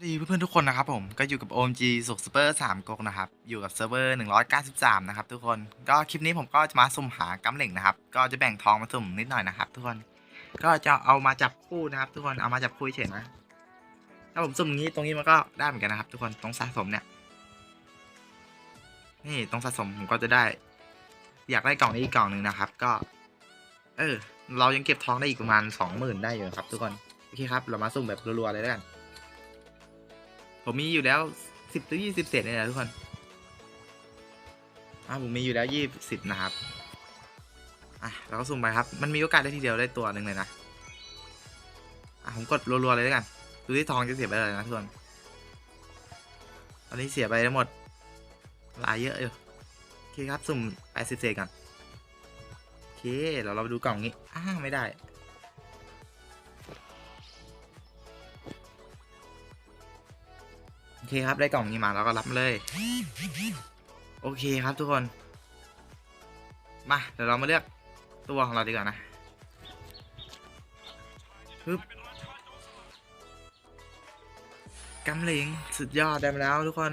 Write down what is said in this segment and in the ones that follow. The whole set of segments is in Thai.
สวัสดีเพื่อนๆทุกคนนะครับผมก็อยู่กับ OMG สุกซูเปอร์3กกนะครับ อยู่กับเซิร์ฟเวอร์193 นะครับทุกคนก็คลิปนี้ผมก็จะมาสุ่มหากำเหล่งนะครับ ก็จะแบ่งทองมาสุ่มนิดหน่อยนะครับทุกคนก็จะเอามาจับคู่นะครับทุกคนเอามาจับคู่เฉยนะ ถ้าผมสุ่มอย่างนี้ตรงนี้มันก็ได้เหมือนกันนะครับทุกคนตรงสะสมเนี่ย นี่ตรงสะสมผมก็จะได้ อยากได้กล่องนี้อีกกล่องหนึ่งนะครับ ก็ เออ เรายังเก็บทองได้อีกประมาณ20,000ได้อยู่ครับ ทุกคนโอเคครับ เรามาสุ่มแบบรัวๆเลยแล้วกัน ผมมีอยู่แล้วสิบหรือยี่สิบเศษเนี่ยนะทุกคนอ่าผมมีอยู่แล้วยี่สิบนะครับอะเราก็สุ่มไปครับ มันมีโอกาสได้ทีเดียวได้ตัวหนึ่งเลยนะอะผมกดรัวๆเลยแล้วกัน ดูที่ทองจะเสียไปเลยนะทุกคนตอนนี้เสียไปทั้งหมดหลายเยอะอยู่โอเคครับสุ่มแปดสิบเศษก่อนโอเคเราเราไปดูกล่องนี้อ้าไม่ได้ เคครับได้กล่องนี้มาแล้วก็รับเลย โอเคครับทุกคน มาเดี๋ยวเรามาเลือกตัวของเราดีกว่านะปึ๊บกำเหลงสุดยอดได้มาแล้วทุกคน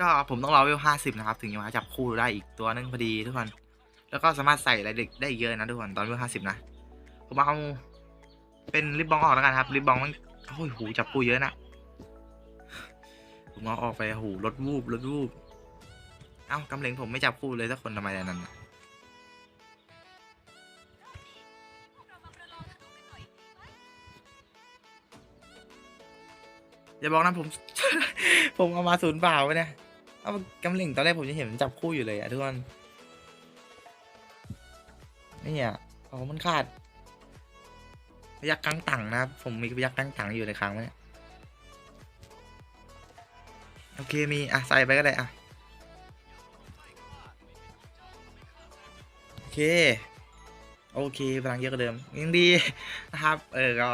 ก็ผมต้องรอเวลห้าสิบนะครับ ถึงจะมาจับคู่ได้อีกตัวนึงพอดีทุกคน แล้วก็สามารถใส่อะไรเด็กได้เยอะนะทุกคนตอนเวลห้าสิบนะ ผมเอาเป็นริบบองออกแล้วกันครับริบบองมันโอ้ยหูจับคู่เยอะนะ เอาออกไปโอ้โหรถวูบรถวูบเอ้ากำเล็งผมไม่จับคู่เลยสักคนทำไมอันนั้นอย่าบอกนะผม ผมเอามาศูนย์เปล่าไปเนี่ยเอากำเล็งตอนแรกผมจะเห็นมันจับคู่อยู่เลยอะทุกคนนี่อะอ๋อมันขาดพยักกังตังนะครับผมมีพยักกังตังอยู่ในครั้งเนี่ย โอเคมี อะ ใส่ไปก็ได้ อะ โอเค โอเคพลังเยอะกว่าเดิม ยังดีนะครับ เออ ก็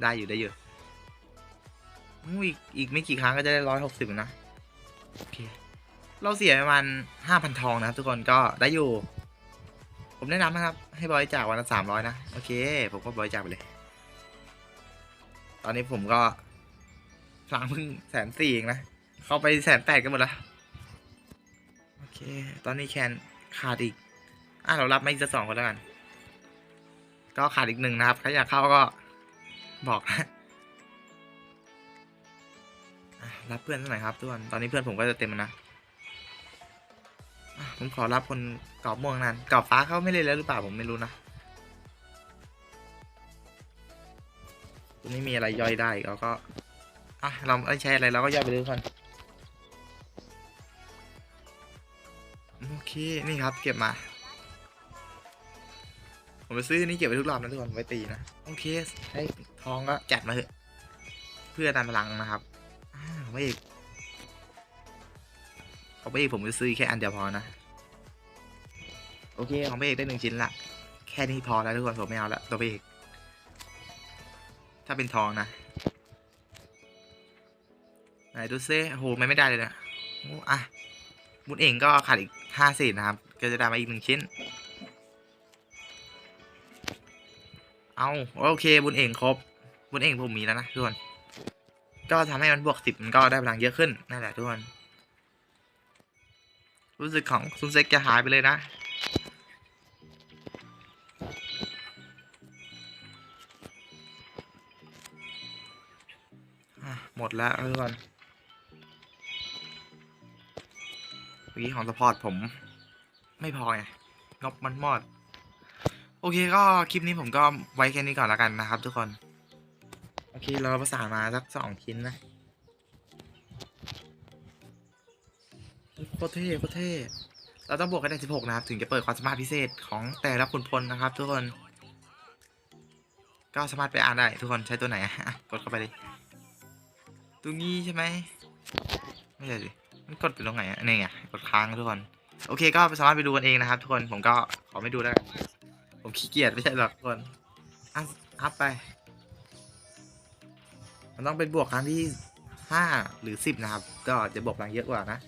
ได้อยู่ได้อยู่อีกอีกไม่กี่ครั้งก็จะได้ร้อยหกสิบนะ โอเค เราเสียประมาณห้าพันทองนะครับทุกคนก็ได้อยู่ ผมแนะนำนะครับ ให้บริจาควันละสามร้อยนะ โอเค ผมก็บริจาคไปเลย ตอนนี้ผมก็ พลังเพิ่งแสนสี่เองนะ เข้าไปแสนแปดกันหมดแล้วโอเค ตอนนี้แคนขาดอีก อะ เรารับมาอีกสักสองคนแล้วกัน ก็ขาดอีกหนึ่งนะครับ ใครอยากเข้าก็บอกนะรับเพื่อนสักหน่อยครับทุกคนตอนนี้เพื่อนผมก็จะเต็มแล้วนะผมขอรับคนกรอบม่วงนั้นกรอบฟ้าเขาไม่เล่นแล้วหรือเปล่าผมไม่รู้นะตรงนี้มีอะไรย่อยได้เราก็ อะเราไม่ใช้อะไรเราก็ย่อยไปเลยทุกคนโอเค นี่ครับ เก็บมา ผมไปซื้อนี่เก็บไว้ทุกรอบนะทุกคนไว้ตีนะ โอเคใช้ทองก็จัดมาเถอะ เพื่อดันพลังนะครับอ่าของพระเอกของพระเอกผมจะซื้อแค่อันเดียวพอนะ โอเคของพระเอกได้หนึ่งชิ้นละแค่นี้พอแล้วทุกคนผมไม่เอาละตัวพระเอกถ้าเป็นทองนะ ไหนดูซิโอ้โหไม่ไม่ได้เลยนะโอ้อะบุญเองก็ขาดอีกห้าเศษนะครับ ก็จะได้มาอีกหนึ่งชิ้น เอาโอเคบุญเองครบ บุญเองผมมีแล้วนะทุกคน ก็ทำให้มันบวกสิบมันก็ได้พลังเยอะขึ้นนั่นแหละทุกคน รู้สึกของซุนเซ็กจะหายไปเลยนะหมดแล้วทุกคน นี้ของสปอร์ตผม ไม่พอไงงบมันหมด โอเคก็คลิปนี้ผมก็ไว้แค่นี้ก่อนแล้วกันนะครับ ทุกคน โอเคเราประสานมาสักสองชิ้นนะโคตรเท่โคตรเท่เราต้องบวกกันได้16 นะครับ ถึงจะเปิดความสามารถพิเศษของแต่ละขุนพลนะครับ ทุกคน ก็สามารถไปอ่านได้ ทุกคนใช้ตัวไหนอะกดเข้าไปเลยตรงนี้ใช่ไหมไม่ใช่สิ มันกดไปตรงไหนอะนี่ไงกดค้างทุกคนโอเคก็สามารถไปดูกันเองนะครับทุกคนผมก็ขอไม่ดูแล้วกันผมขี้เกียจไม่ใช่หรอกทุกคนอะอัพไป มันต้องเป็นบวกครั้งที่ห้าหรือสิบนะครับ ก็จะบวกพลังเยอะกว่านะ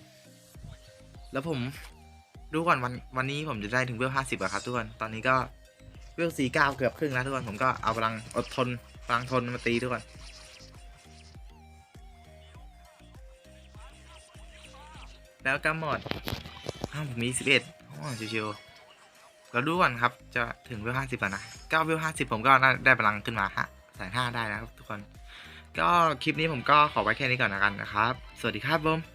แล้วผมดูก่อนวันวันนี้ผมจะได้ถึงเวลห้าสิบอะครับทุกคนตอนนี้ก็เวลสี่เก้าเกือบครึ่งแล้วทุกคนผมก็เอาพลังอดทนพลังทนมาตีทุกคน แล้วก็หมดอ้าวผมมีสิบเอ็ดอ๋อชิวๆเราดูก่อนครับ จะถึงวิวห้าสิบก่อนนะก็เวห้าสิบผมก็น่าได้พลังขึ้นมาฮะแสนห้าได้นะครับทุกคน ก็คลิปนี้ผมก็ขอไว้แค่นี้ก่อนนะกันนะครับ สวัสดีครับผม